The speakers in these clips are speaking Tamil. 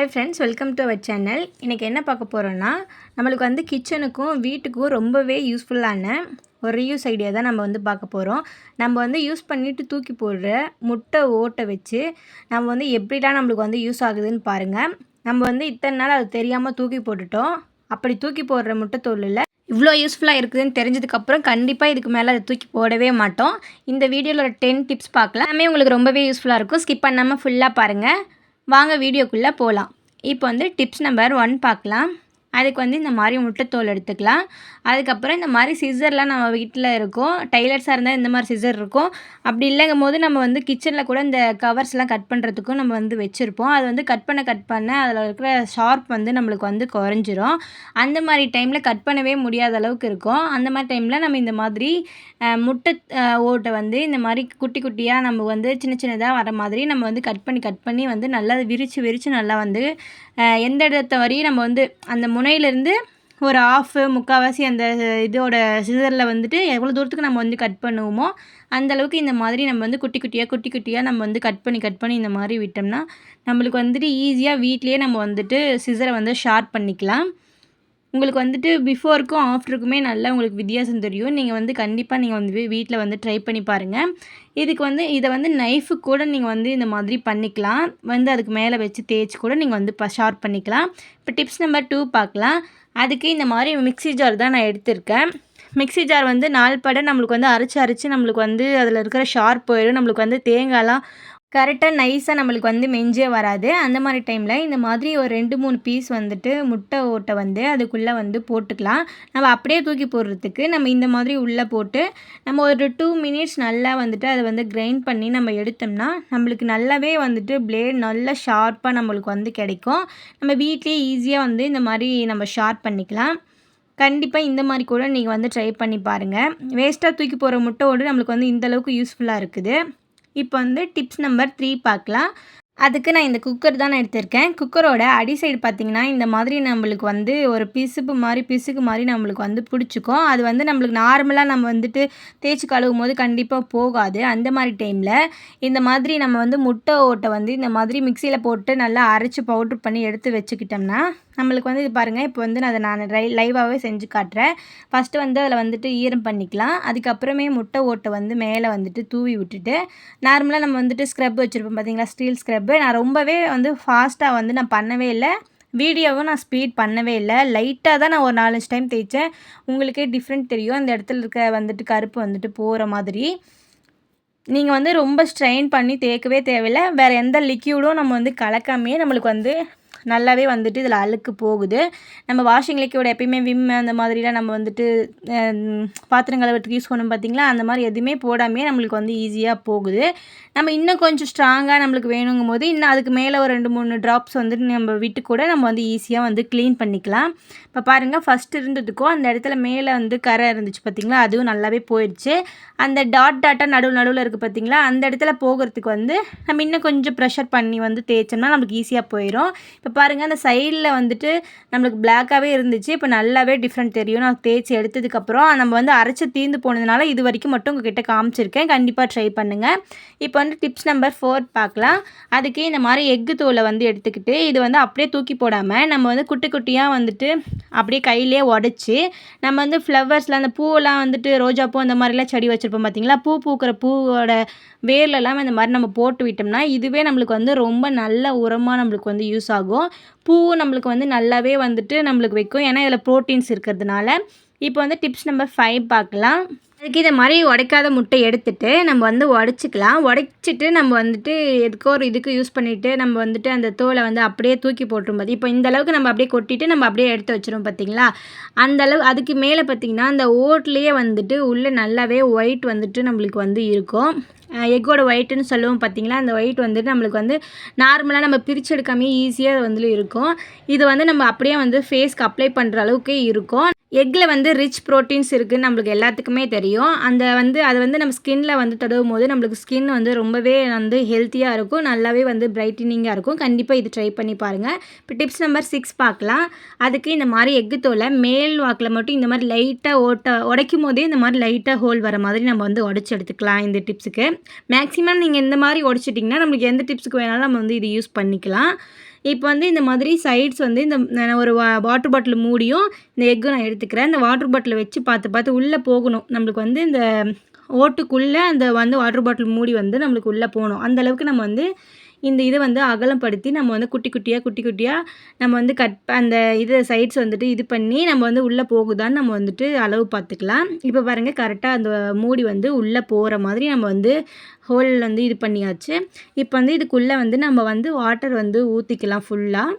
Hi friends welcome to our channel இன்றைக்கி என்ன பார்க்க போகிறோன்னா நம்மளுக்கு வந்து கிச்சனுக்கும் வீட்டுக்கும் ரொம்பவே யூஸ்ஃபுல்லான ஒரு ரியூஸ் ஐடியா தான் நம்ம வந்து பார்க்க போகிறோம் நம்ம வந்து யூஸ் பண்ணிவிட்டு தூக்கி போடுற முட்டை ஓட்டை வச்சு நம்ம வந்து எப்படிலாம் நம்மளுக்கு வந்து யூஸ் ஆகுதுன்னு பாருங்கள் நம்ம வந்து இத்தனை நாள் அது தெரியாமல் தூக்கி போட்டுட்டோம். அப்படி தூக்கி போடுற முட்டை தொழிலில் இவ்வளோ யூஸ்ஃபுல்லாக இருக்குதுன்னு தெரிஞ்சதுக்கப்புறம் கண்டிப்பாக இதுக்கு மேலே அதை தூக்கி போடவே மாட்டோம். இந்த வீடியோவில் டென் டிப்ஸ் பார்க்கலாம். எல்லாமே உங்களுக்கு ரொம்பவே யூஸ்ஃபுல்லாக இருக்கும். ஸ்கிப் பண்ணாமல் ஃபுல்லாக பாருங்கள் வாங்க வீடியோக்குள்ளே போகலாம் இப்போ வந்து டிப்ஸ் நம்பர் ஒன் பார்க்கலாம். அதுக்கு வந்து இந்த மாதிரி முட்டைத்தோல் எடுத்துக்கலாம். அதுக்கப்புறம் இந்த மாதிரி சிசர்லாம் நம்ம வீட்டில் இருக்கும். டைலர்ஸாக இருந்தால் இந்த மாதிரி சிசர் இருக்கும். அப்படி இல்லைங்கும் போது நம்ம வந்து கிச்சனில் கூட இந்த கவர்ஸ்லாம் கட் பண்ணுறதுக்கும் நம்ம வந்து வச்சுருப்போம். அது வந்து கட் பண்ண கட் பண்ண அதில் இருக்கிற ஷார்ப் வந்து நம்மளுக்கு வந்து குறைஞ்சிரும். அந்த மாதிரி டைமில் கட் பண்ணவே முடியாத அளவுக்கு இருக்கும். அந்த மாதிரி டைமில் நம்ம இந்த மாதிரி முட்டை ஓட்டை வந்து இந்த மாதிரி குட்டி குட்டியாக நம்ம வந்து சின்ன சின்னதாக வர மாதிரி நம்ம வந்து கட் பண்ணி கட் பண்ணி வந்து நல்லா விரித்து விரித்து நல்லா வந்து எந்த இடத்த வரையும் நம்ம வந்து அந்த முனையிலேருந்து ஒரு ஆஃபு முக்கால்வாசி அந்த இதோட சிசரில் வந்துட்டு எவ்வளோ தூரத்துக்கு நம்ம வந்து கட் பண்ணுவோமோ அந்த அளவுக்கு இந்த மாதிரி நம்ம வந்து குட்டி குட்டியாக குட்டி குட்டியாக நம்ம வந்து கட் பண்ணி கட் பண்ணி இந்த மாதிரி விட்டோம்னா நம்மளுக்கு வந்துட்டு ஈஸியாக வீட்லேயே நம்ம வந்துட்டு சிசரை வந்து ஷார்ப் பண்ணிக்கலாம். உங்களுக்கு வந்துட்டு பிஃபோருக்கும் ஆஃப்டருக்குமே நல்லா உங்களுக்கு வித்தியாசம் தெரியும். நீங்கள் வந்து கண்டிப்பாக நீங்கள் வந்து வீட்டில் வந்து ட்ரை பண்ணி பாருங்கள் இதுக்கு வந்து இதை வந்து நைஃபு கூட நீங்கள் வந்து இந்த மாதிரி பண்ணிக்கலாம். வந்து அதுக்கு மேலே வச்சு தேய்ச்சி கூட நீங்கள் வந்து இப்போ ஷார்ப் பண்ணிக்கலாம். இப்போ டிப்ஸ் நம்பர் டூ பார்க்கலாம். அதுக்கு இந்த மாதிரி மிக்ஸி ஜார் தான் நான் எடுத்திருக்கேன். மிக்ஸி ஜார் வந்து நாள் பட நம்மளுக்கு வந்து அரைச்சி அரைச்சி நம்மளுக்கு வந்து அதில் இருக்கிற ஷார்ப் போயிடும். நம்மளுக்கு வந்து தேங்காய்லாம் கரெக்டாக நைஸாக நம்மளுக்கு வந்து மெஞ்சே வராது. அந்த மாதிரி டைமில் இந்த மாதிரி ஒரு ரெண்டு மூணு பீஸ் வந்துட்டு முட்டை ஓட்டை வந்து அதுக்குள்ளே வந்து போட்டுக்கலாம். நம்ம அப்படியே தூக்கி போடுறதுக்கு நம்ம இந்த மாதிரி உள்ளே போட்டு நம்ம ஒரு டூ மினிட்ஸ் நல்லா வந்துட்டு அதை வந்து கிரைண்ட் பண்ணி நம்ம எடுத்தோம்னா நம்மளுக்கு நல்லாவே வந்துட்டு பிளேட் நல்லா ஷார்ப்பாக நம்மளுக்கு வந்து கிடைக்கும். நம்ம வீட்லேயே ஈஸியாக வந்து இந்த மாதிரி நம்ம ஷார்ப் பண்ணிக்கலாம். கண்டிப்பாக இந்த மாதிரி கூட நீங்கள் வந்து ட்ரை பண்ணி பாருங்கள் வேஸ்ட்டாக தூக்கி போகிற முட்டையோடு நம்மளுக்கு வந்து இந்த அளவுக்கு யூஸ்ஃபுல்லாக இருக்குது. இப்போ வந்து டிப்ஸ் நம்பர் த்ரீ பார்க்கலாம். அதுக்கு நான் இந்த குக்கர் தான் எடுத்திருக்கேன். குக்கரோட அடி சைடு பார்த்திங்கன்னா இந்த மாதிரி நம்மளுக்கு வந்து ஒரு பிசுப்பு மாதிரி பிசுக்கு மாதிரி நம்மளுக்கு வந்து பிடிச்சிக்கும். அது வந்து நம்மளுக்கு நார்மலாக நம்ம வந்துட்டு தேய்ச்சி கழுவும் போது கண்டிப்பாக போகாது. அந்த மாதிரி டைமில் இந்த மாதிரி நம்ம வந்து முட்டை ஓட்டை வந்து இந்த மாதிரி மிக்சியில் போட்டு நல்லா அரைச்சி பவுட்ரு பண்ணி எடுத்து வச்சுக்கிட்டோம்னா நம்மளுக்கு வந்து இது பாருங்கள் இப்போ வந்து நான் அதை நான் ரை லைவாகவே செஞ்சு காட்டுறேன். ஃபஸ்ட்டு வந்து அதில் வந்துட்டு ஈரம் பண்ணிக்கலாம். அதுக்கப்புறமே முட்டை ஓட்டை வந்து மேலே வந்துட்டு தூவி விட்டுட்டு நார்மலாக நம்ம வந்துட்டு ஸ்க்ரப் வச்சுருப்போம் பார்த்தீங்களா ஸ்டீல் ஸ்க்ரப்பு நான் ரொம்பவே வந்து ஃபாஸ்ட்டாக வந்து நான் பண்ணவே இல்லை. வீடியோவும் நான் ஸ்பீட் பண்ணவே இல்லை. லைட்டாக தான் நான் ஒரு நாலஞ்சு டைம் தேய்ச்சேன். உங்களுக்கே டிஃப்ரெண்ட் தெரியும். அந்த இடத்துல இருக்க வந்துட்டு கருப்பு வந்துட்டு போகிற மாதிரி. நீங்கள் வந்து ரொம்ப ஸ்ட்ரெயின் பண்ணி தேய்க்கவே தேவையில்லை. வேறு எந்த லிக்யூடும் நம்ம வந்து கலக்காமையே நம்மளுக்கு வந்து நல்லாவே வந்துட்டு இதில் அழுக்கு போகுது. நம்ம வாஷிங் லிக்விட் எப்பயுமே விம் அந்த மாதிரிலாம் நம்ம வந்துட்டு பாத்திரம் கழுவுறதுக்கு யூஸ் பண்ணோம் பார்த்தீங்களா? அந்த மாதிரி எதுவுமே போடாமே நம்மளுக்கு வந்து ஈஸியாக போகுது. நம்ம இன்னும் கொஞ்சம் ஸ்ட்ராங்காக நம்மளுக்கு வேணுங்கும் போது இன்னும் அதுக்கு மேலே ஒரு ரெண்டு மூணு ட்ராப்ஸ் வந்துட்டு நம்ம விட்டு கூட நம்ம வந்து ஈஸியாக வந்து க்ளீன் பண்ணிக்கலாம். இப்போ பாருங்கள் ஃபஸ்ட் இருந்ததுக்கும் அந்த இடத்துல மேலே வந்து கரை இருந்துச்சு பார்த்திங்களா? அதுவும் நல்லாவே போயிடுச்சு. அந்த டாட் டாட்டாக நடுவு நடுவில் இருக்குது பார்த்திங்களா? அந்த இடத்துல போகிறதுக்கு வந்து நம்ம இன்னும் கொஞ்சம் ப்ரெஷர் பண்ணி வந்து தேய்ச்சோம்னா நமக்கு ஈஸியாக போயிடும் இப்போ பாருங்கள் அந்த சைடில் வந்துட்டு நம்மளுக்கு பிளாக்காகவே இருந்துச்சு. இப்போ நல்லாவே டிஃப்ரெண்ட் தெரியும். நான் தேய்ச்சி எடுத்ததுக்கப்புறம் நம்ம வந்து அரைச்சி தீர்ந்து போனதுனால இது வரைக்கும் மட்டும் உங்ககிட்ட காமிச்சிருக்கேன். கண்டிப்பாக ட்ரை பண்ணுங்கள் இப்போ வந்து டிப்ஸ் நம்பர் ஃபோர் பார்க்கலாம். அதுக்கு இந்த மாதிரி எக்கு தோலை வந்து எடுத்துக்கிட்டு இது வந்து அப்படியே தூக்கி போடாமல் நம்ம வந்து குட்டி குட்டியாக வந்துட்டு அப்படியே கையிலே உடச்சி நம்ம வந்து ஃப்ளவர்ஸில் அந்த பூவெல்லாம் வந்துட்டு ரோஜா பூ அந்த மாதிரிலாம் செடி வச்சுருப்போம் பார்த்தீங்களா பூ பூக்கிற பூவோட வேர்லெல்லாம் இந்த மாதிரி நம்ம போட்டு விட்டோம்னா இதுவே நம்மளுக்கு வந்து ரொம்ப நல்ல உரமாக நம்மளுக்கு வந்து யூஸ் ஆகும். பூவும் நம்மளுக்கு வந்து நல்லாவே வந்துட்டு நம்மளுக்கு வைக்கும். ஏன்னா இதில் ப்ரோட்டீன்ஸ் இருக்கிறதுனால. இப்போ வந்து டிப்ஸ் நம்பர் ஃபைவ் பார்க்கலாம். அதுக்கு இதை மாதிரி உடைக்காத முட்டை எடுத்துட்டு நம்ம வந்து உடச்சிக்கலாம். உடைச்சிட்டு நம்ம வந்துட்டு எதுக்கோ ஒரு இதுக்கு யூஸ் பண்ணிவிட்டு நம்ம வந்துட்டு அந்த தோலை வந்து அப்படியே தூக்கி போட்டுரும் பார்த்தி இப்போ இந்த அளவுக்கு நம்ம அப்படியே கொட்டிட்டு நம்ம அப்படியே எடுத்து வச்சிரும் பார்த்தீங்களா? அந்த அளவு அதுக்கு மேலே பார்த்திங்கன்னா அந்த ஓட்லேயே வந்துட்டு உள்ளே நல்லாவே ஒயிட் வந்துட்டு நம்மளுக்கு வந்து இருக்கும். எக்கோட ஒயிட்டுன்னு சொல்லுவோம் பார்த்தீங்களா அந்த ஒயிட் வந்துட்டு நம்மளுக்கு வந்து நார்மலாக நம்ம பிரித்து எடுக்காமே ஈஸியாக வந்து இருக்கும். இது வந்து நம்ம அப்படியே வந்து ஃபேஸ்க்கு அப்ளை பண்ணுற அளவுக்கு இருக்கும். எக்கில் வந்து ரிச் ப்ரோட்டீன்ஸ் இருக்குதுன்னு நம்மளுக்கு எல்லாத்துக்குமே தெரியும். அந்த வந்து அது வந்து நம்ம ஸ்கின்ல வந்து தடவும் போது நம்மளுக்கு ஸ்கின் வந்து ரொம்பவே வந்து ஹெல்த்தியாக இருக்கும் நல்லாவே வந்து பிரைட்டனிங்காக இருக்கும். கண்டிப்பாக இது ட்ரை பண்ணி பாருங்கள் இப்போ டிப்ஸ் நம்பர் சிக்ஸ் பார்க்கலாம். அதுக்கு இந்த மாதிரி எக்கு தோலை மேல் வாக்கில் மட்டும் இந்த மாதிரி லைட்டாக ஓட்ட உடைக்கும் போதே இந்த மாதிரி லைட்டாக ஹோல் வர மாதிரி நம்ம வந்து உடச்சி எடுத்துக்கலாம் இந்த டிப்ஸுக்கு மேக்ஸிமம் நீங்கள் இந்த மாதிரி உடச்சிட்டிங்கன்னா நம்மளுக்கு எந்த டிப்ஸுக்கு வேணாலும் நம்ம வந்து இது யூஸ் பண்ணிக்கலாம். இப்போ வந்து இந்த மாதிரி சைட்ஸ் வந்து இந்த நான் ஒரு வா வாட்டர் பாட்டில் மூடியும் இந்த எக்கு நான் எடுத்துக்கிறேன். இந்த வாட்டர் பாட்டிலை வச்சு பார்த்து பார்த்து உள்ளே போகணும். நம்மளுக்கு வந்து இந்த ஓட்டுக்குள்ளே அந்த வந்து வாட்டர் பாட்டில் மூடி வந்து நம்மளுக்கு உள்ளே போகணும். அந்த அளவுக்கு நம்ம வந்து இந்த இதை வந்து அகலப்படுத்தி நம்ம வந்து குட்டி குட்டியாக குட்டி குட்டியாக நம்ம வந்து கட் அந்த இதை சைட்ஸ் வந்துட்டு இது பண்ணி நம்ம வந்து உள்ளே போகுதான்னு நம்ம வந்துட்டு அளவு பார்த்துக்கலாம். இப்போ பாருங்கள் கரெக்டாக அந்த மூடி வந்து உள்ளே போகிற மாதிரி நம்ம வந்து ஹோல் வந்து இது பண்ணியாச்சு. இப்போ வந்து இதுக்குள்ளே வந்து நம்ம வந்து வாட்டர் வந்து ஊற்றிக்கலாம் ஃபுல்லாக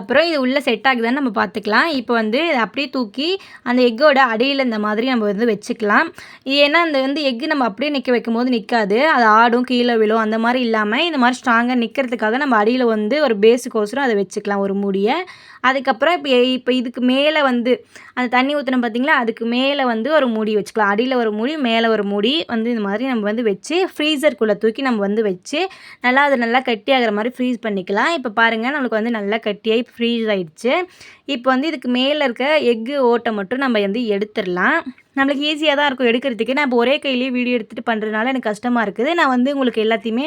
அப்புறம் இது உள்ளே செட் ஆகுதான்னு நம்ம பார்த்துக்கலாம். இப்போ வந்து அப்படியே தூக்கி அந்த எக்கோட அடியில் இந்த மாதிரி நம்ம வந்து வச்சுக்கலாம். ஏன்னா அந்த வந்து எக்கு நம்ம அப்படியே நிற்க வைக்கும் போது நிற்காது அது ஆடும் கீழே விழும் அந்த மாதிரி இல்லாமல் இந்த மாதிரி ஸ்ட்ராங்காக நிற்கிறதுக்காக நம்ம அடியில் வந்து ஒரு பேஸுக்கோசரம் அதை வச்சுக்கலாம் ஒரு மூடியை. அதுக்கப்புறம் இப்போ இப்போ இதுக்கு மேலே வந்து அந்த தண்ணி ஊற்றினோம் பார்த்திங்களா அதுக்கு மேலே வந்து ஒரு மூடி வச்சுக்கலாம். அடியில் ஒரு மூடி மேலே ஒரு மூடி வந்து இந்த மாதிரி நம்ம வந்து வச்சு ஃப்ரீசருக்குள்ளே தூக்கி நம்ம வந்து வச்சு நல்லா அது நல்லா கட்டியாகிற மாதிரி ஃப்ரீஸ் பண்ணிக்கலாம். இப்போ பாருங்கள் நம்மளுக்கு வந்து நல்லா கட்டியாகி ஃப்ரீஸ் ஆகிடுச்சு இப்போ வந்து இதுக்கு மேலே இருக்க எக்கு ஓட்டை மட்டும் நம்ம வந்து எடுத்துடலாம். நம்மளுக்கு ஈஸியாக தான் இருக்கும் எடுக்கிறதுக்கு. நான் இப்போ ஒரே கையிலேயே வீடியோ எடுத்துகிட்டு பண்ணுறதுனால எனக்கு கஷ்டமாக இருக்குது. நான் வந்து உங்களுக்கு எல்லாத்தையுமே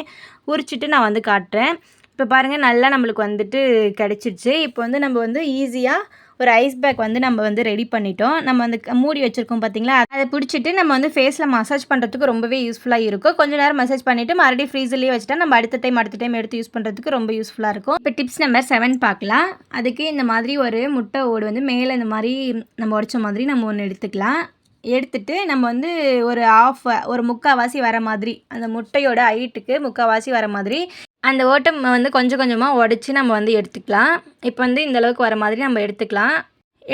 உரிச்சிட்டு நான் வந்து காட்டுறேன். இப்போ பாருங்கள் நல்லா நம்மளுக்கு வந்துட்டு கிடச்சிருச்சு. இப்போ வந்து நம்ம வந்து ஈஸியாக ஒரு ஐஸ் பேக் வந்து நம்ம வந்து ரெடி பண்ணிட்டோம். நம்ம வந்து மூடி வச்சுருக்கோம் பார்த்தீங்களா அதை பிடிச்சிட்டு நம்ம வந்து ஃபேஸில் மசாஜ் பண்ணுறதுக்கு ரொம்பவே யூஸ்ஃபுல்லாக இருக்கும். கொஞ்சம் நேரம் மசாஜ் பண்ணிவிட்டு மறுபடியும் ஃப்ரீசர்லேயே வச்சுட்டா நம்ம அடுத்த டைம் அடுத்த டைம் எடுத்து யூஸ் பண்ணுறதுக்கு ரொம்ப யூஸ்ஃபுல்லாக இருக்கும். இப்போ டிப்ஸ் நம்பர் செவன் பார்க்கலாம் அதுக்கு இந்த மாதிரி ஒரு முட்டை ஓடு வந்து மேலே இந்த மாதிரி நம்ம உடச்ச மாதிரி நம்ம ஒன்று எடுத்துக்கலாம். எடுத்துட்டு நம்ம வந்து ஒரு ஆஃப் ஒரு முக்கால்வாசி வர மாதிரி அந்த முட்டையோட ஹைட்டுக்கு முக்கால்வாசி வர மாதிரி அந்த ஓட்டம் வந்து கொஞ்சம் கொஞ்சமாக உடச்சி நம்ம வந்து எடுத்துக்கலாம். இப்போ வந்து இந்த அளவுக்கு வர மாதிரி நம்ம எடுத்துக்கலாம்.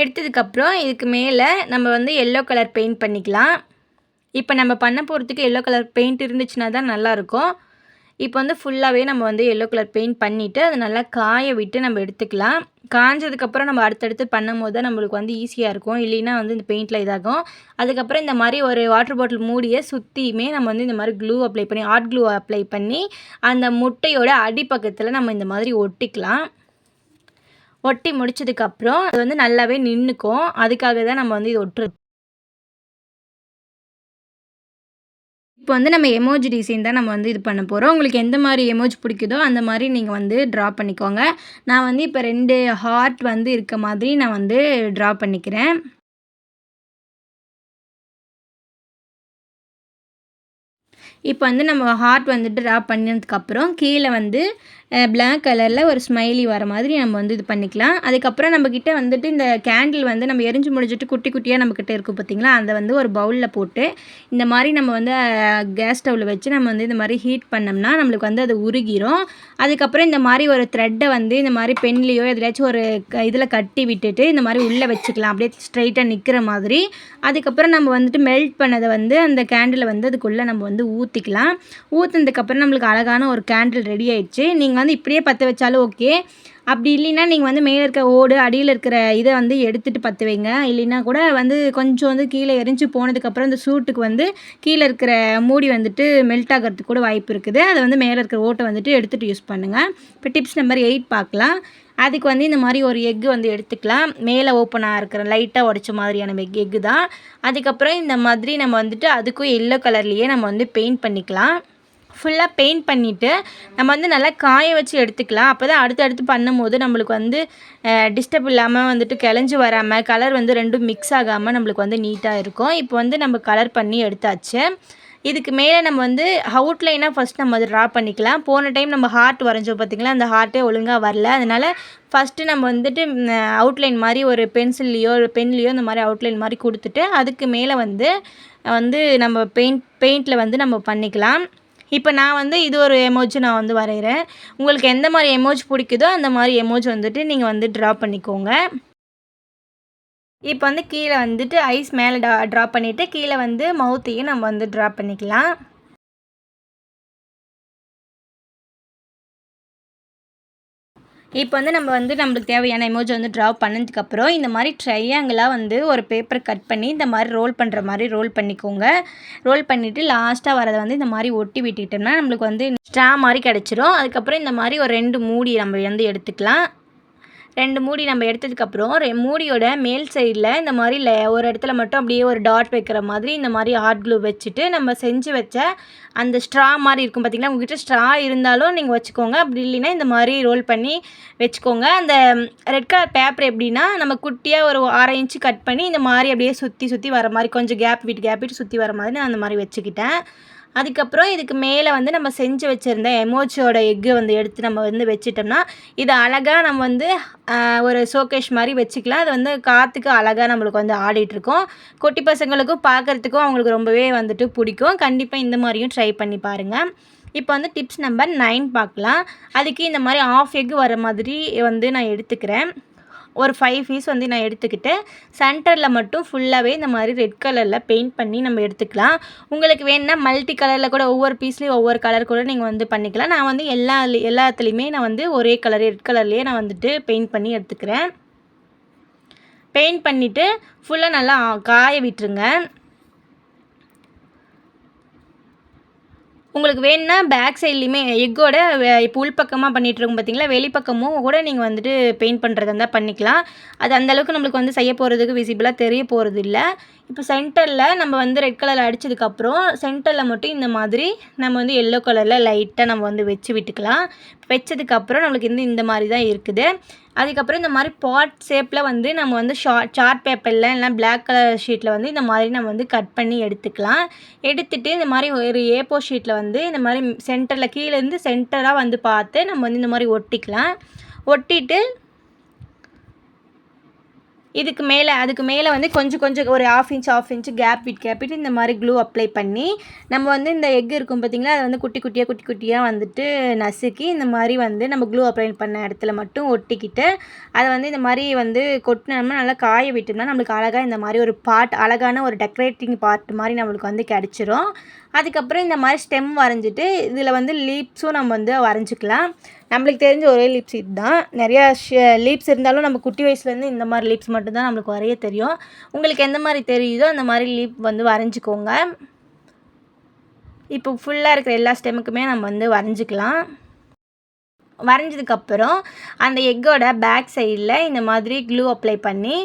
எடுத்ததுக்கப்புறம் இதுக்கு மேலே நம்ம வந்து எல்லோ கலர் பெயிண்ட் பண்ணிக்கலாம். இப்போ நம்ம பண்ண போகிறதுக்கு எல்லோ கலர் பெயிண்ட் இருந்துச்சுன்னா தான் நல்லாயிருக்கும் இப்போ வந்து ஃபுல்லாகவே நம்ம வந்து எல்லோ கலர் பெயிண்ட் பண்ணிவிட்டு அதை நல்லா காய விட்டு நம்ம எடுத்துக்கலாம். காஞ்சதுக்கப்புறம் நம்ம அடுத்தடுத்து பண்ணும் போது தான் நம்மளுக்கு வந்து ஈஸியாக இருக்கும். இல்லைன்னா வந்து இந்த பெயிண்டில் இதாகும். அதுக்கப்புறம் இந்த மாதிரி ஒரு வாட்டர் பாட்டில் மூடியை சுற்றியுமே நம்ம வந்து இந்த மாதிரி க்ளூ அப்ளை பண்ணி ஹாட் க்ளூ அப்ளை பண்ணி அந்த முட்டையோட அடிப்பக்கத்தில் நம்ம இந்த மாதிரி ஒட்டிக்கலாம். ஒட்டி முடிச்சதுக்கப்புறம் அது வந்து நல்லாவே நின்றுக்கும் அதுக்காக தான் நம்ம வந்து இது ஒட்டுறது. இப்போ வந்து நம்ம எமோஜி டிசைன் தான் நம்ம வந்து இது பண்ண போகிறோம் உங்களுக்கு எந்த மாதிரி எமோஜி பிடிக்குதோ அந்த மாதிரி நீங்கள் வந்து ட்ரா பண்ணிக்கோங்க. நான் வந்து இப்போ ரெண்டு ஹார்ட் வந்து இருக்க மாதிரி நான் வந்து ட்ரா பண்ணிக்கிறேன். இப்போ வந்து நம்ம ஹார்ட் வந்துட்டு ட்ரா பண்ணதுக்கப்புறம் கீழே வந்து பிளாக் கலரில் ஒரு ஸ்மைலி வர மாதிரி நம்ம வந்து இது பண்ணிக்கலாம். அதுக்கப்புறம் நம்மக்கிட்ட வந்துட்டு இந்த கேண்டில் வந்து நம்ம எரிஞ்சு முடிஞ்சிட்டு குட்டி குட்டியாக நம்மக்கிட்ட இருக்கும் பார்த்திங்களா? அதை வந்து ஒரு பவுலில் போட்டு இந்த மாதிரி நம்ம வந்து கேஸ் ஸ்டவ்வில் வச்சு நம்ம வந்து இந்த மாதிரி ஹீட் பண்ணோம்னா நம்மளுக்கு வந்து அது உருகிரும். அதுக்கப்புறம் இந்த மாதிரி ஒரு த்ரெட்டை வந்து இந்த மாதிரி பென்லேயோ எதுலையாச்சும் ஒரு இதில் கட்டி விட்டுட்டு இந்த மாதிரி உள்ளே வச்சுக்கலாம். அப்படியே ஸ்ட்ரைட்டாக நிற்கிற மாதிரி. அதுக்கப்புறம் நம்ம வந்துட்டு மெல்ட் பண்ணதை வந்து அந்த கேண்டிலை வந்து அதுக்குள்ளே நம்ம வந்து ஊற்றிக்கலாம் ஊற்றுனதுக்கப்புறம் நம்மளுக்கு அழகான ஒரு கேண்டில் ரெடி ஆயிடுச்சு. நீங்கள் வந்து இப்படியே பற்ற வச்சாலும் ஓகே அப்படி இல்லைன்னா நீங்கள் வந்து மேலே இருக்க ஓடு அடியில் இருக்கிற இதை வந்து எடுத்துகிட்டு பற்ற வைங்க இல்லைன்னா கூட வந்து கொஞ்சம் வந்து கீழே எரிஞ்சு போனதுக்கப்புறம் இந்த சூட்டுக்கு வந்து கீழே இருக்கிற மூடி வந்துட்டு மெல்ட் ஆகிறதுக்கு கூட வாய்ப்பு இருக்குது. அதை வந்து மேலே இருக்கிற ஓட்டை வந்துட்டு எடுத்துகிட்டு யூஸ் பண்ணுங்கள் இப்போ டிப்ஸ் நம்பர் எயிட் பார்க்கலாம். அதுக்கு வந்து இந்த மாதிரி ஒரு எக்கு வந்து எடுத்துக்கலாம். மேலே ஓப்பனாக இருக்கிற லைட்டாக உடச்ச மாதிரியான எக் எக்கு தான். அதுக்கப்புறம் இந்த மாதிரி நம்ம வந்துட்டு அதுக்கும் எல்லோ கலர்லேயே நம்ம வந்து பெயிண்ட் பண்ணிக்கலாம். ஃபுல்லாக பெயிண்ட் பண்ணிவிட்டு நம்ம வந்து நல்லா காய வச்சு எடுத்துக்கலாம். அப்போ தான் அடுத்து அடுத்து பண்ணும்போது நம்மளுக்கு வந்து டிஸ்டர்ப் இல்லாமல் வந்துட்டு கிளஞ்சி வராமல் கலர் வந்து ரெண்டும் மிக்ஸ் ஆகாமல் நம்மளுக்கு வந்து நீட்டாக இருக்கும். இப்போ வந்து நம்ம கலர் பண்ணி எடுத்தாச்சு. இதுக்கு மேலே நம்ம வந்து அவுட்லைனாக ஃபஸ்ட் நம்ம அதை ட்ரா பண்ணிக்கலாம். போன டைம் நம்ம ஹார்ட் வரைஞ்சோம் பார்த்திங்களா அந்த ஹார்ட்டே ஒழுங்காக வரல. அதனால் ஃபஸ்ட்டு நம்ம வந்துட்டு அவுட்லைன் மாதிரி ஒரு பென்சில்லையோ ஒரு பென்லேயோ இந்த மாதிரி அவுட்லைன் மாதிரி கொடுத்துட்டு அதுக்கு மேலே வந்து வந்து நம்ம பெயிண்ட் பெயிண்டில் வந்து நம்ம பண்ணிக்கலாம். இப்போ நான் வந்து இது ஒரு எமோஜி நான் வந்து வரைகிறேன். உங்களுக்கு எந்த மாதிரி எமோஜ் பிடிக்குதோ அந்த மாதிரி எமோஜ் வந்துட்டு நீங்கள் வந்து ட்ரா பண்ணிக்கோங்க. இப்போ வந்து கீழே வந்துட்டு ஐஸ் மேலே ட்ரா ட்ரா பண்ணிவிட்டு கீழே வந்து மவுத்தையும் நம்ம வந்து ட்ரா பண்ணிக்கலாம். இப்போ வந்து நம்ம வந்து நம்மளுக்கு தேவையான எமோஜி வந்து ட்ரா பண்ணதுக்கப்புறம் இந்த மாதிரி ட்ரையாங்கிளாக வந்து ஒரு பேப்பர் கட் பண்ணி இந்த மாதிரி ரோல் பண்ணுற மாதிரி ரோல் பண்ணிக்கோங்க. ரோல் பண்ணிவிட்டு லாஸ்ட்டாக வரதை வந்து இந்த மாதிரி ஒட்டி விட்டுக்கிட்டோம்னா நம்மளுக்கு வந்து ஸ்ட்ரா மாதிரி கிடச்சிரும். அதுக்கப்புறம் இந்த மாதிரி ஒரு ரெண்டு மூடி நம்ம வந்து எடுத்துக்கலாம். ரெண்டு மூடி நம்ம எடுத்ததுக்கப்புறம் ரெ மூடியோட மேல் சைடில் இந்த மாதிரி ல ஒரு இடத்துல மட்டும் அப்படியே ஒரு டாட் வைக்கிற மாதிரி இந்த மாதிரி ஹாட் க்ளூ வச்சுட்டு நம்ம செஞ்சு வச்ச அந்த ஸ்ட்ரா மாதிரி இருக்கும் பார்த்திங்களா உங்கள்கிட்ட ஸ்ட்ரா இருந்தாலும் நீங்கள் வச்சுக்கோங்க. அப்படி இல்லைன்னா இந்த மாதிரி ரோல் பண்ணி வச்சுக்கோங்க. அந்த ரெட் கலர் பேப்பர் எப்படின்னா நம்ம குட்டியாக ஒரு அரை இன்ச்சு கட் பண்ணி இந்த மாதிரி அப்படியே சுற்றி சுற்றி வர மாதிரி கொஞ்சம் கேப் விட்டு கேப் விட்டு சுற்றி வர மாதிரி நான் அந்த மாதிரி வச்சுக்கிட்டேன். அதுக்கப்புறம் இதுக்கு மேலே வந்து நம்ம செஞ்சு வச்சுருந்த எமோச்சியோட எக்கு வந்து எடுத்து நம்ம வந்து வச்சிட்டோம்னா இது அழகாக நம்ம வந்து ஒரு ஷோகேஷ் மாதிரி வச்சுக்கலாம். அது வந்து காற்றுக்கு அழகாக நம்மளுக்கு வந்து ஆடிட்டுருக்கோம். குட்டி பசங்களுக்கும் பார்க்குறதுக்கும் அவங்களுக்கு ரொம்பவே வந்துட்டு பிடிக்கும். கண்டிப்பாக இந்த மாதிரியும் ட்ரை பண்ணி பாருங்கள் இப்போ வந்து டிப்ஸ் நம்பர் நைன் பார்க்கலாம். அதுக்கு இந்த மாதிரி ஆஃப் எக் வர மாதிரி வந்து நான் எடுத்துக்கிறேன். ஒரு ஃபைவ் பீஸ் வந்து நான் எடுத்துக்கிட்டு சென்டரில் மட்டும் ஃபுல்லாகவே இந்த மாதிரி ரெட் கலரில் பெயிண்ட் பண்ணி நம்ம எடுத்துக்கலாம். உங்களுக்கு வேணுன்னா மல்டி கலரில் கூட ஒவ்வொரு பீஸ்லேயும் ஒவ்வொரு கலர் கூட நீங்கள் வந்து பண்ணிக்கலாம். நான் வந்து எல்லா எல்லாத்துலேயுமே நான் வந்து ஒரே கலர் ரெட் கலர்லேயே நான் வந்துட்டு பெயிண்ட் பண்ணி எடுத்துக்கிறேன். பெயிண்ட் பண்ணிவிட்டு ஃபுல்லாக நல்லா காய விட்டுருங்க. உங்களுக்கு வேணும்னா பேக் சைட்லேயுமே எக்கோட இப்போ உள்பக்கமாக பண்ணிகிட்ருக்கோம் பார்த்தீங்களா வெளிப்பக்கமும் கூட நீங்கள் வந்துட்டு பெயிண்ட் பண்ணுறதா இருந்தால் பண்ணிக்கலாம். அது அந்தளவுக்கு நம்மளுக்கு வந்து செய்ய போகிறதுக்கு விசிபிளாக தெரிய போகிறது இல்லை இப்போ சென்டரில் நம்ம வந்து ரெட் கலரில் அடித்ததுக்கப்புறம் சென்டரில் மட்டும் இந்த மாதிரி நம்ம வந்து எல்லோ கலரில் லைட்டாக நம்ம வந்து வச்சு விட்டுக்கலாம். வச்சதுக்கப்புறம் நம்மளுக்கு வந்து இந்த மாதிரி தான் இருக்குது. அதுக்கப்புறம் இந்த மாதிரி பாட் ஷேப்பில் வந்து நம்ம வந்து ஷார்ட் சார்ட் பேப்பரில் இல்லைனா பிளாக் கலர் ஷீட்டில் வந்து இந்த மாதிரி நம்ம வந்து கட் பண்ணி எடுத்துக்கலாம். எடுத்துகிட்டு இந்த மாதிரி ஒரு ஏப்போ ஷீட்டில் வந்து இந்த மாதிரி சென்டரில் கீழேருந்து சென்டராக வந்து பார்த்து நம்ம வந்து இந்த மாதிரி ஒட்டிக்கலாம். ஒட்டிட்டு இதுக்கு மேலே அதுக்கு மேலே வந்து கொஞ்சம் கொஞ்சம் ஒரு half inch half inch gap விட் கேப் விட்டு இந்த மாதிரி க்ளூ அப்ளை பண்ணி நம்ம வந்து இந்த எக் இருக்கும் பார்த்திங்களா அதை வந்து குட்டி குட்டியாக குட்டி குட்டியாக வந்துட்டு நசுக்கி இந்த மாதிரி வந்து நம்ம க்ளூ அப்ளை பண்ண இடத்துல மட்டும் ஒட்டிக்கிட்டு அதை வந்து இந்த மாதிரி வந்து கொட்டினோம்னா நல்லா காய விட்டோம்னா நம்மளுக்கு அழகாக இந்த மாதிரி ஒரு பார்ட் அழகான ஒரு டெக்கரேட்டிங் பார்ட் மாதிரி நம்மளுக்கு வந்து கிடச்சிரும். அதுக்கப்புறம் இந்த மாதிரி ஸ்டெம் வரைஞ்சிட்டு இதில் வந்து லீப்ஸும் நம்ம வந்து வரைஞ்சிக்கலாம். நம்மளுக்கு தெரிஞ்ச ஒரே லிப்ஸ் இது தான் நிறையா லீப்ஸ் இருந்தாலும் நம்ம குட்டி வயசுலேருந்து இந்த மாதிரி லிப்ஸ் மட்டும்தான் நம்மளுக்கு வரைய தெரியும். உங்களுக்கு எந்த மாதிரி தெரியுதோ அந்த மாதிரி லீப் வந்து வரைஞ்சிக்கோங்க. இப்போ ஃபுல்லாக இருக்கிற எல்லா ஸ்டெமுக்குமே நம்ம வந்து வரைஞ்சிக்கலாம். வரைஞ்சதுக்கப்புறம் அந்த எக்கோட பேக் சைடில் இந்த மாதிரி க்ளூ அப்ளை பண்ணி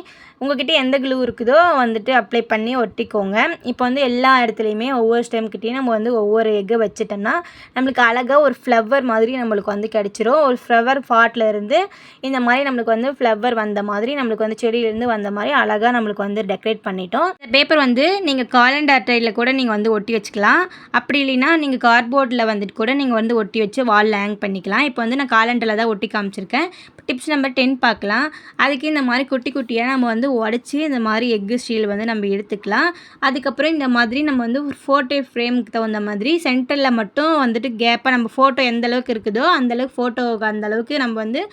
உங்ககிட்ட எந்த க்ளூ இருக்குதோ வந்துட்டு அப்ளை பண்ணி ஒட்டிக்கோங்க. இப்போ வந்து எல்லா இடத்துலையுமே ஒவ்வொரு ஸ்டெம்கிட்டையும் நம்ம வந்து ஒவ்வொரு எக்கை வச்சுட்டோம்னா நம்மளுக்கு அழகாக ஒரு ஃப்ளவர் மாதிரி நம்மளுக்கு வந்து கிடச்சிரும். ஒரு ஃப்ளவர் ஃபாட்டில் இருந்து இந்த மாதிரி நம்மளுக்கு வந்து ஃப்ளவர் வந்த மாதிரி நம்மளுக்கு வந்து செடியிலேருந்து வந்த மாதிரி அழகாக நம்மளுக்கு வந்து டெக்கரேட் பண்ணிட்டோம். இந்த பேப்பர் வந்து நீங்கள் காலண்டர் டைலில் கூட நீங்கள் வந்து ஒட்டி வச்சுக்கலாம். அப்படி இல்லைன்னா நீங்கள் கார்ட்போர்டில் வந்துட்டு கூட நீங்கள் வந்து ஒட்டி வச்சு வாலில் ஹேங் பண்ணிக்கலாம். இப்போ வந்து நான் காலண்டரில் தான் ஒட்டி காமிச்சிருக்கேன். டிப்ஸ் நம்பர் டென் பார்க்கலாம். அதுக்கு இந்த மாதிரி குட்டி குட்டியாக நம்ம வந்து உடச்சி இந்த மாதிரி எக்கு ஸ்டீல் வந்து நம்ம எடுத்துக்கலாம். அதுக்கப்புறம் இந்த மாதிரி நம்ம வந்து ஒரு ஃபோட்டோ ஃப்ரேமுக்கு தகுந்த மாதிரி சென்டரில் மட்டும் வந்துட்டு கேப்பாக நம்ம ஃபோட்டோ எந்த அளவுக்கு இருக்குதோ அந்தளவுக்கு ஃபோட்டோவுக்கு அந்தளவுக்கு நம்ம வந்து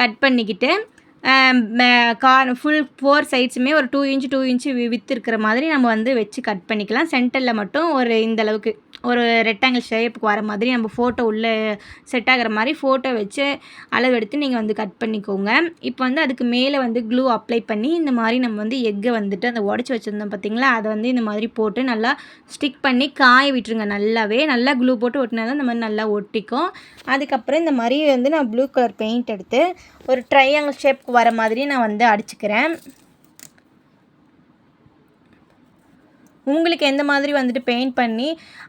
கட் பண்ணிக்கிட்டு கார் ஃபுல் ஃபோர் சைட்ஸுமே ஒரு two inch two inch width இருக்கிற மாதிரி நம்ம வந்து வச்சு கட் பண்ணிக்கலாம். சென்டரில் மட்டும் ஒரு இந்த அளவுக்கு ஒரு ரெக்டாங்கிள் ஷேப்புக்கு வர மாதிரி நம்ம ஃபோட்டோ உள்ளே செட் ஆகிற மாதிரி ஃபோட்டோ வச்சு அளவெடுத்து நீங்கள் வந்து கட் பண்ணிக்கோங்க. இப்போ வந்து அதுக்கு மேலே வந்து க்ளூ அப்ளை பண்ணி இந்த மாதிரி நம்ம வந்து எக்கை வந்துட்டு அந்த உடச்சி வச்சுருந்தோம் பார்த்திங்களா அதை வந்து இந்த மாதிரி போட்டு நல்லா ஸ்டிக் பண்ணி காய விட்டுருங்க நல்லாவே. நல்லா க்ளூ போட்டு ஒட்டினா தான் இந்த மாதிரி நல்லா ஒட்டிக்கும். அதுக்கப்புறம் இந்த மாதிரி வந்து நான் ப்ளூ கலர் பெயிண்ட் எடுத்து ஒரு ட்ரையாங்கிள் ஷேப்க்கு வர மாதிரி நான் வந்து அடிச்சுக்கிறேன். உங்களுக்கு எந்த மாதிரி வந்துட்டு பெயிண்ட் பண்ணி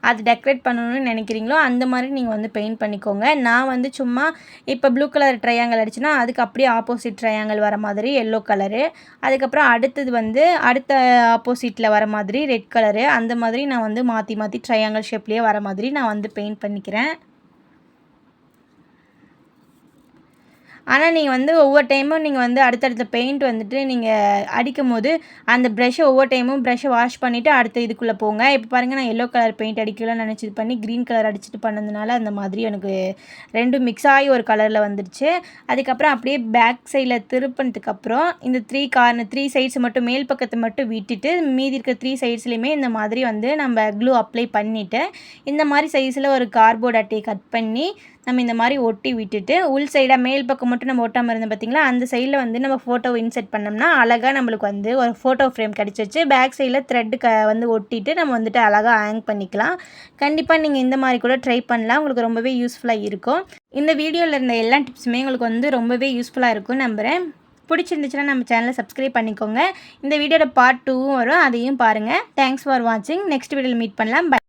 அது டெக்கரேட் பண்ணணும்னு நினைக்கிறீங்களோ அந்த மாதிரி நீங்கள் வந்து பெயிண்ட் பண்ணிக்கோங்க. நான் வந்து சும்மா இப்போ ப்ளூ கலர் ட்ரையாங்கல் அடிச்சுன்னா அதுக்கு அப்படியே ஆப்போசிட் ட்ரையாங்கல் வர மாதிரி எல்லோ கலரு அதுக்கப்புறம் அடுத்தது வந்து அடுத்த ஆப்போசிட்டில் வர மாதிரி ரெட் கலரு அந்த மாதிரி நான் வந்து மாற்றி மாற்றி ட்ரையாங்கல் ஷேப்லேயே வர மாதிரி நான் வந்து பெயிண்ட் பண்ணிக்கிறேன். ஆனால் நீங்கள் வந்து ஒவ்வொரு டைமும் நீங்கள் வந்து அடுத்தடுத்த பெயிண்ட் வந்துட்டு நீங்கள் அடிக்கும் போது அந்த ப்ரெஷ்ஷை ஒவ்வொரு டைமும் ப்ரெஷ்ஷை வாஷ் பண்ணிவிட்டு அடுத்த இதுக்குள்ளே போங்க. இப்போ பாருங்கள் நான் எல்லோ கலர் பெயிண்ட் அடிக்கலாம் நினச்சி பண்ணி க்ரீன் கலர் அடிச்சுட்டு பண்ணதுனால அந்த மாதிரி எனக்கு ரெண்டும் மிக்ஸ் ஆகி ஒரு கலரில் வந்துடுச்சு அதுக்கப்புறம் அப்படியே பேக் சைடில் திருப்பினதுக்கப்புறம் இந்த த்ரீ கார்னர் த்ரீ சைட்ஸ் மட்டும் மேல் பக்கத்தை மட்டும் விட்டுட்டு மீதி இருக்க த்ரீ சைட்ஸ்லையுமே இந்த மாதிரி வந்து நம்ம க்ளூ அப்ளை பண்ணிவிட்டு இந்த மாதிரி சைஸில் ஒரு கார்போர்ட் அட்டையை கட் பண்ணி நம்ம இந்த மாதிரி ஒட்டி விட்டுட்டு உள் சைடாக மேல் பக்கம் மட்டும் நம்ம ஒட்டாமல் இருந்தோம் பார்த்தீங்களா அந்த சைடில் வந்து நம்ம ஃபோட்டோ இன்செர்ட் பண்ணோம்னா அழகாக நம்மளுக்கு வந்து ஒரு ஃபோட்டோ ஃப்ரேம் கிடச்சிச்சு பேக் சைடில் த்ரெட்டு க வந்து ஒட்டிட்டு நம்ம வந்துட்டு அழகாக ஹேங் பண்ணிக்கலாம். கண்டிப்பாக நீங்கள் இந்த மாதிரி கூட ட்ரை பண்ணலாம். உங்களுக்கு ரொம்பவே யூஸ்ஃபுல்லாக இருக்கும். இந்த வீடியோவில் இருந்த எல்லா டிப்ஸுமே உங்களுக்கு வந்து ரொம்பவே யூஸ்ஃபுல்லாக இருக்கும் நம்புகிறேன் பிடிச்சிருந்துச்சுன்னா நம்ம சேனலை சப்ஸ்கிரைப் பண்ணிக்கோங்க. இந்த வீடியோட பார்ட் டூவும் வரும். அதையும் பாருங்கள் தேங்க்ஸ் ஃபார் வாட்சிங் நெக்ஸ்ட் வீடியோவில் மீட் பண்ணலாம். பை